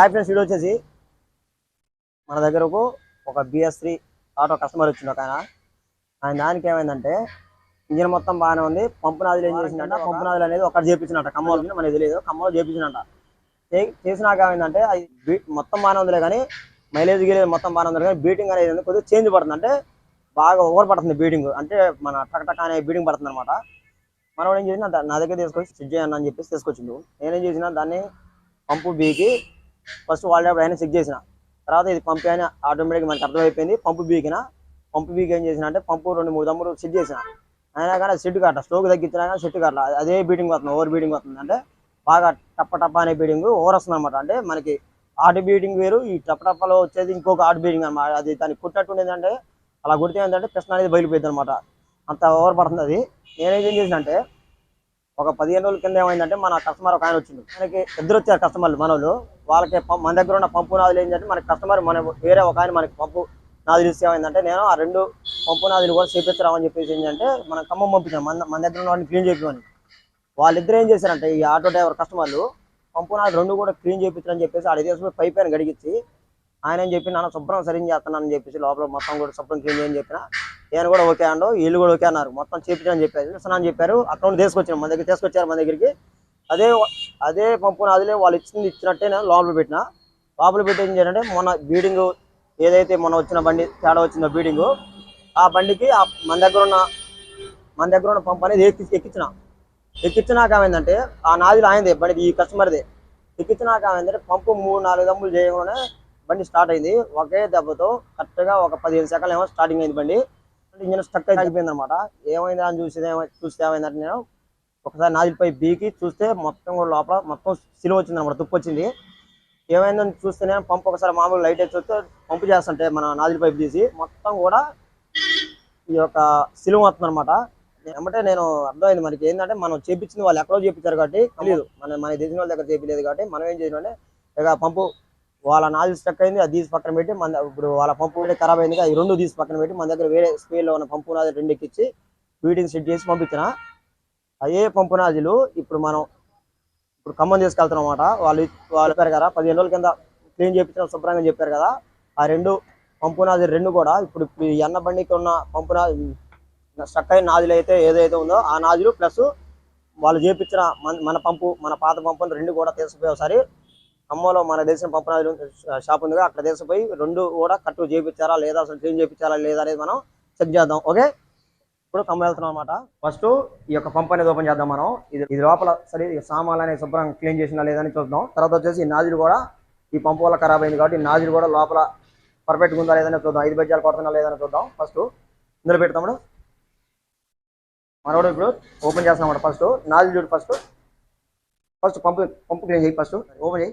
Hi friends video వచ్చేసి మన దగ్గరకు ఒక బిఎస్ త్రీ ఆటో కస్టమర్ వచ్చిండు ఒక ఆయన. ఆయన దానికి ఏమైందంటే ఇంజిన్ మొత్తం బాగానే ఉంది. పంపు నాదులు ఏం చేసిందంట పంపు నాదులు అనేది ఒకటి చేపించినట్ట ఖమ్మంలో మనకి తెలియదు. ఖమ్మంలో చేపించినట్ట చేసినాక ఏమైందంటే అది మొత్తం బాగానే ఉందిలే కానీ మైలేజ్ గిలేజ్ మొత్తం బాగానే ఉంది కానీ బీటింగ్ అనేది కొద్దిగా చేంజ్ పడుతుంది అంటే బాగా ఓవర్ పడుతుంది బీటింగ్ అంటే మన టక్ టక్ అనే బీటింగ్ పడుతుంది అనమాట మనవాడు ఏం చేసిన నా దగ్గర తీసుకొచ్చి చెక్ చేయను అని చెప్పేసి తీసుకొచ్చిండు. నేనేం చేసిన దాన్ని పంపు బీకి ఫస్ట్ వాళ్ళ ఆయన చెక్ చేసిన. తర్వాత ఇది పంప్ అని ఆటోమేటిక్ మనకి అర్థమైపోయింది. పంపు బీకిన పంపు బీక్ ఏం చేసిన అంటే పంపు రెండు మూడు తమ్ముడు సెట్ చేసిన. అయినా కానీ సెట్ కట్ట స్టోక్ తగ్గించినా కానీ సెట్ కట్ట అదే బీటింగ్ వస్తుంది ఓవర్ బీటింగ్ వస్తుంది. అంటే బాగా టప్ప టప్ప అనే బీటింగ్ ఓవర్ వస్తుంది అనమాట అంటే మనకి ఆర్ట్ బీటింగ్ వేరు ఈ టప్ప టప్పలో వచ్చేది ఇంకొక ఆర్ట్ బీటింగ్ అనమాట అది దానికి కుట్టినట్టు ఉండేదంటే అలా కుడితే ఏంటంటే ప్రశ్న అనేది బయలుపోయింది అనమాట అంత ఓవర్ పడుతుంది అది. నేనేం చేసిన అంటే ఒక పదిహేను రోజుల కింద ఏమైందంటే మన కస్టమర్ ఒక ఆయన వచ్చింది మనకి ఇద్దరు వచ్చారు కస్టమర్లు మనోళ్ళు వాళ్ళకి పం- మన దగ్గర ఉన్న పంపు నాదులు ఏంటంటే మనకి కస్టమర్ మన వేరే ఒక ఆయన మనకి పంపు నాదులు ఇస్తే ఏమైందంటే నేను ఆ రెండు పంపు నాదులు కూడా చేపించరామని చెప్పేసి ఏంటంటే మన ఖమ్మం పంపించాం మన మన దగ్గర ఉన్న వాడిని క్లీన్ చేయించమని వాళ్ళిద్దరు ఏం చేశారంటే ఈ ఆటో డ్రైవర్ కస్టమర్లు పంపు నాదులు రెండు కూడా క్లీన్ చేయించారని చెప్పేసి ఆడ తీసుకుని పైప్ పైన గడిగించి ఆయన ఏం చెప్పి నాన్న శుభ్రం సరిగ్గా అని చెప్పేసి లోపల మొత్తం కూడా శుభ్రం క్లీన్ చేయని చెప్పిన నేను కూడా ఓకే అండు వీళ్ళు కూడా ఓకే అన్నారు. మొత్తం చేపించని చెప్పారు. ఇస్తాను అని చెప్పారు. అకౌంట్ తీసుకొచ్చాను మన దగ్గర తీసుకొచ్చారు మన దగ్గరికి. అదే అదే పంపు అదిలే వాళ్ళు ఇచ్చింది ఇచ్చినట్టే నేను లోపల పెట్టిన. లోపల పెట్టి ఏంటంటే చేయాలంటే మొన్న బీడింగ్ ఏదైతే మొన్న వచ్చిన బండి తేడా వచ్చిందో బీడింగు ఆ బండికి ఆ మన దగ్గర ఉన్న మన దగ్గర ఉన్న పంపు అనేది ఎక్కి ఎక్కించిన. ఎక్కించినాక ఏమైందంటే ఆ నాదిలో ఆయనదే బండి ఈ కస్టమర్దే. ఎక్కించినాక ఏమైందంటే పంపు మూడు నాలుగు దమ్ములు చేయకుండానే బండి స్టార్ట్ అయింది. ఒకే దెబ్బతో కరెక్ట్గా ఒక పదిహేను సెకండ్లు ఏమో స్టార్టింగ్ అయింది బండి. ఇంజన్ స్టక్ అయిపోయింది అనమాట ఏమైంది అని చూసి చూస్తే ఏమైందంటే నేను ఒకసారి నాదిపై బీకి చూస్తే మొత్తం కూడా లోపల మొత్తం సిలువ వచ్చింది అనమాట తుప్పు వచ్చింది. ఏమైందని చూస్తే నేను పంపు ఒకసారి మామూలు లైట్ వేసి చూస్తే పంపు చేస్తుంటే మన నాదిల్ పైపు తీసి మొత్తం కూడా ఈ యొక్క సిలువ వస్తుంది అనమాట ఏమంటే నేను అర్థమైంది మనకి ఏంటంటే మనం చేపించింది వాళ్ళు ఎక్కడో చేపించారు కాబట్టి తెలియదు మన మన తెలిసిన వాళ్ళ దగ్గర చేపించలేదు కాబట్టి మనం ఏం చేసినామంటే ఇక పంపు వాళ్ళ నాది స్టక్ అయింది అది తీసి పక్కన పెట్టి మన ఇప్పుడు వాళ్ళ పంపు కూడా ఖరాబ్ అయింది ఈ రెండు తీసి పక్కన పెట్టి మన దగ్గర వేరే స్పీడ్లో ఉన్న పంపు నాది రెండు ఎక్కించి వీటిని సెట్ చేసి పంపించిన. అదే పంపు నాజీలు ఇప్పుడు మనం ఇప్పుడు ఖమ్మం తీసుకెళ్తున్నాం అనమాట వాళ్ళు వాళ్ళు చెప్పారు కదా పదిహేను రోజుల కింద క్లీన్ చేయించిన శుభ్రంగా చెప్పారు కదా ఆ రెండు పంపు నాది రెండు కూడా ఇప్పుడు ఇప్పుడు ఈ అన్న బండికి ఉన్న పంపు నాది స్టక్ అయిన నాజులు అయితే ఏదైతే ఉందో ఆ నాజులు ప్లస్ వాళ్ళు చేపించిన మన- మన పంపు మన పాత పంపులు రెండు కూడా తీసుకుపోయి ఒకసారి ఖమ్మంలో మన దేశం పంపు షాప్ ఉంది కదా అక్కడ తీసుకుపోయి రెండు కూడా కట్టు చేపించారా లేదా అసలు క్లీన్ చేపించారా లేదా అనేది మనం చెక్ చేద్దాం ఓకే? ఇప్పుడు ఖమ్మం వెళ్తున్నాం అనమాట ఫస్ట్ ఈ యొక్క పంప్ అనేది ఓపెన్ చేద్దాం మనం. ఇది ఇది లోపల సరే సామాన్లు అనేది శుభ్రం క్లీన్ చేసినా లేదని చూద్దాం. తర్వాత వచ్చేసి ఈ నాజులు కూడా ఈ పంపు వల్ల ఖరాబ్ అయింది కాబట్టి ఈ నాజులు కూడా లోపల పర్ఫెక్ట్గా ఉందా లేదని చూద్దాం. ఐదు బెజ్జాలు కొడుతున్నా లేదని చూద్దాం. ఫస్ట్ ఇందులో పెడతాము మనోడు ఇప్పుడు ఓపెన్ చేస్తున్నాం ఫస్ట్. నాజులు చూడు first. First pump pump clean చేయి ఫస్ట్. ఓపెన్ చేయి.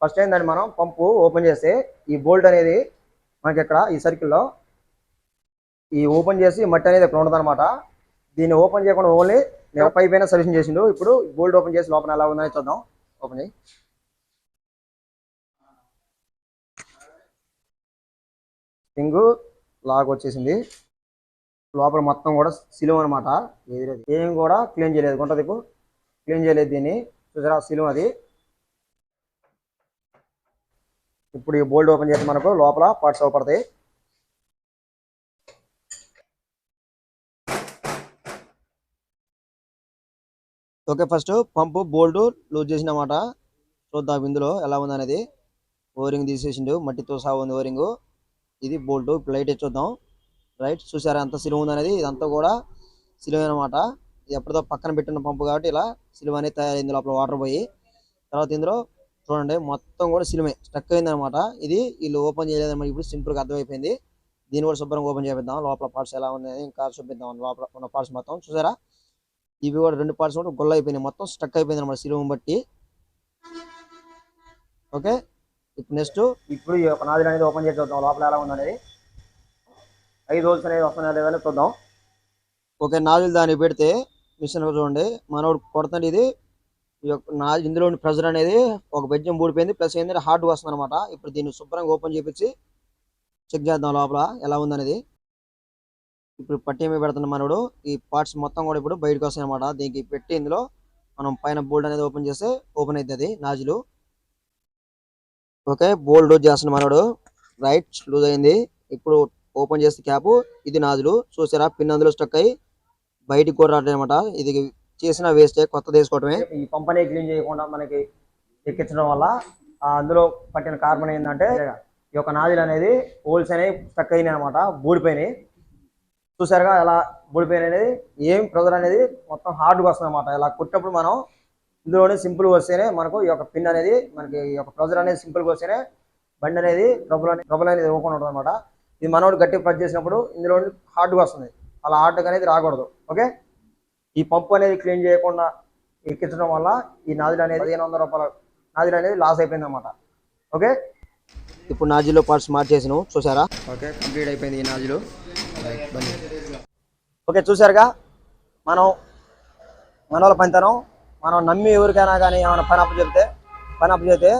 ఫస్ట్ ఏంటంటే మనం పంపు ఓపెన్ చేస్తే ఈ బోల్ట్ అనేది మనకి ఇక్కడ ఈ సర్కిల్లో ఈ ఓపెన్ చేసి మట్టి అనేది ఇక్కడ ఉండదు అనమాట దీన్ని ఓపెన్ చేయకుండా ఓన్లీ నేను పైప్ అయినా సర్వీసింగ్ చేసిండు. ఇప్పుడు బోల్ట్ ఓపెన్ చేసి లోపల ఎలా ఉందని చూద్దాం. ఓపెన్ చేయి. స్ప్రింగ్ లాగ్ వచ్చేసింది. లోపల మొత్తం కూడా సిలువ అనమాట ఏం కూడా క్లీన్ చేయలేదు. గుంట క్లీన్ చేయలేదు దీన్ని. చూసారా? సిలువ అది. ఇప్పుడు ఈ బోల్ట్ ఓపెన్ చేస్తే మనకు లోపల parts అవపడతాయి. Okay first pump bolt loose చేసినమాట చూద్దాం ఇందులో ఎలా ఉంది అనేది ఓరింగ్ తీసేసిండు మట్టితో సహా ఉంది ఓరింగ్. ఇది బోల్ట్ లైట్ చూద్దాం. రైట్ చూసారా ఎంత సిలువ ఉంది అనేది ఇదంతా కూడా సిలువ అనమాట ఇది ఎప్పటిదో పక్కన పెట్టిన పంపు కాబట్టి ఇలా సిలువ అనేది తయారైంది లోపల వాటర్ పోయి. తర్వాత ఇందులో చూడండి మొత్తం కూడా సిలిమే స్టక్ అయింది అనమాట ఇది వీళ్ళు ఓపెన్ చేయలేదన్నమాట ఇప్పుడు సింపుల్గా అర్థమైపోయింది. దీన్ని కూడా శుభ్రంగా ఓపెన్ చేపిద్దాం. లోపల పార్ట్స్ ఎలా ఉన్నాయి ఇంకా చూపిద్దాం. లోపల ఉన్న పార్ట్స్ మొత్తం చూసారా? ఇవి కూడా రెండు పార్ట్స్ కూడా గొల్ల అయిపోయినాయి. మొత్తం స్టక్ అయిపోయింది అనమాట సిలువని బట్టి. ఓకే? ఇప్పుడు నెక్స్ట్ ఇప్పుడు ఈ యొక్క నాదిల్ అనేది ఓపెన్ చేసి చూద్దాం. లోపల ఎలా ఉంది ఐదు రోజులు అనేది వస్తున్నాయా లేదని చూద్దాం. ఓకే నాదిలు దాన్ని పెడితే మిషన్ చూడండి. మనోడు కొడుతుంది ఇది నా ఇందులోని ప్రెజర్ అనేది ఒక బెడ్జం ఊడిపోయింది ప్లస్ ఏంటంటే హార్డ్ వస్తుంది అనమాట ఇప్పుడు దీన్ని శుభ్రంగా ఓపెన్ చేపించి చెక్ చేద్దాం లోపల ఎలా ఉందనేది. ఇప్పుడు పట్టి పెడుతున్న మనోడు ఈ పార్ట్స్ మొత్తం కూడా ఇప్పుడు బయటకు వస్తాయి అనమాట దీనికి పెట్టి ఇందులో మనం పైన బోల్డ్ అనేది ఓపెన్ చేస్తే ఓపెన్ అవుతుంది నాజులు. ఓకే బోల్డ్ లూజ్ చేస్తున్న మనోడు రైట్ లూజ్ అయింది. ఇప్పుడు ఓపెన్ చేస్తే క్యాప్ ఇది నాజులు. చూసారా పిన్ అందులో స్టక్ అయ్యి బయటికి కూడా రావట్లేదు అనమాట ఇది చేసిన వేస్టే కొత్త తీసుకోవటమే ఈ పంపనే క్లీన్ చేయకుండా మనకి ఎక్కించడం వల్ల అందులో పట్టిన కార్బన్ ఏంటంటే ఈ యొక్క నాదిలు అనేది హోల్స్ అనేవి స్టక్ అయినాయి అనమాట బూడిపోయినాయి. చూసారుగా ఎలా బూడిపోయినాయి అనేది? ఏం ప్రెజర్ అనేది మొత్తం హార్డ్గా వస్తుంది అనమాట ఇలా కుట్టినప్పుడు మనం ఇందులోనే సింపుల్గా వస్తేనే మనకు ఈ యొక్క పిన్ అనేది మనకి ఈ యొక్క ప్రెజర్ అనేది సింపుల్గా వస్తేనే బండి అనేది ట్రబుల్ అనేది ట్రబుల్ అనేది ఇవ్వకుండా ఉంటుంది అనమాట ఇది మనోడు గట్టి ప్రెస్ చేసినప్పుడు ఇందులో హార్డ్గా వస్తుంది. అలా హార్డ్గా అనేది రాకూడదు. ఓకే ఈ పంపు అనేది క్లీన్ చేయకుండా ఎక్కించడం వల్ల ఈ నాజిల్ అనేది పదిహేను వందల రూపాయల నాజిల్ అనేది లాస్ అయిపోయింది అనమాట ఓకే? ఇప్పుడు నాజిల్లో పార్ట్స్ మార్చేసాను చూసారా? ఓకే కంప్లీట్ అయిపోయింది ఈ నాజిలు. ఓకే చూసారుగా? మనం మన వాళ్ళ పనితనం మనం నమ్మి ఎవరికైనా కానీ ఏమైనా పని అప్పు చెప్తే పని అప్పు చెప్తే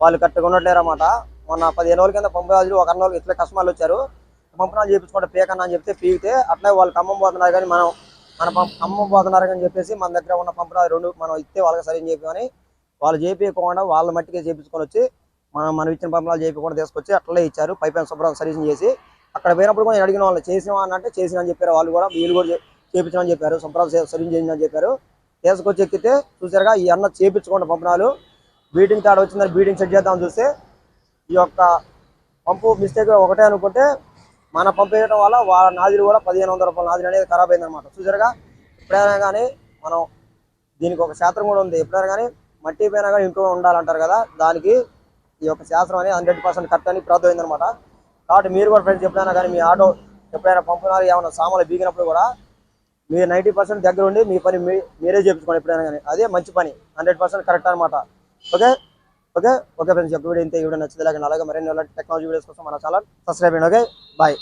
వాళ్ళు కరెక్ట్గా ఉండట్లేరు అన్నమాట మొన్న పదిహేను రోజుల కింద పంపు రాజులు ఒక అన్న ఇట్లా కస్టమర్లు వచ్చారు. పంపనాలు చేయించుకుంటే పీకన్నా అని చెప్తే పీకితే అట్లే వాళ్ళు ఖమ్మం పోతున్నారు కానీ మనం మన పం- పోతున్నారు అని చెప్పేసి మన దగ్గర ఉన్న పంపులు రెండు మనం ఇస్తే వాళ్ళకి సరైన చెప్పామని వాళ్ళు చేపించకుండా వాళ్ళ మట్టికి చేపించుకొని వచ్చి మనం మనం ఇచ్చిన పంపనాలు చేపించకుండా తీసుకొచ్చి అట్లే ఇచ్చారు. పైప్ శుభ్రం సర్వీసింగ్ చేసి అక్కడ పోయినప్పుడు కూడా నేను అడిగిన వాళ్ళు చేసినా అని అంటే చేసిన అని చెప్పారు. వాళ్ళు కూడా వీళ్ళు కూడా చేపించమని చెప్పారు. శుభ్రం సర్వీసింగ్ చేయండి చెప్పారు. తీసుకొచ్చి ఎక్కితే చూసారుగా ఈ అన్న చేపించుకోండి పంపనాలు బీటింగ్ తాడు వచ్చిందని బీటింగ్ సెట్ చేద్దామని చూస్తే ఈ యొక్క పంపు మిస్టేక్ ఒకటే అనుకుంటే మన పంపించడం వల్ల వాళ్ళ నాదిలు కూడా పదిహేను వందల రూపాయల నాదిలు అనేది ఖరాబ్ అయిందనమాట చూసారుగా? ఎప్పుడైనా కానీ మనం దీనికి ఒక శాస్త్రం కూడా ఉంది. ఎప్పుడైనా కానీ మట్టి పైన కానీ ఇంట్లో ఉండాలంటారు కదా దానికి ఈ యొక్క శాస్త్రం అనేది హండ్రెడ్ పర్సెంట్ కరెక్ట్ అని ప్రార్థమైంది అనమాట కాబట్టి మీరు కూడా ఫ్రెండ్స్ ఎప్పుడైనా కానీ మీ ఆటో ఎప్పుడైనా పంపినారు ఏమైనా సామాన్లు బీగినప్పుడు కూడా మీరు నైంటీ పర్సెంట్ దగ్గర ఉండి మీ పని మీరే చేయించుకోండి ఎప్పుడైనా కానీ. అదే మంచి పని హండ్రెడ్ పర్సెంట్ కరెక్ట్ అనమాట ఓకే? ఓకే? ఓకే ఫ్రెండ్స్ చెప్పి వీడియో ఇంతే. వీడియో నచ్చితే అలాగే అలాగే మరిన్ని టెక్నాలజీ వీడియోస్ కోసం మన ఛానల్ సబ్స్క్రైబ్ చేయండి ఓకే బాయ్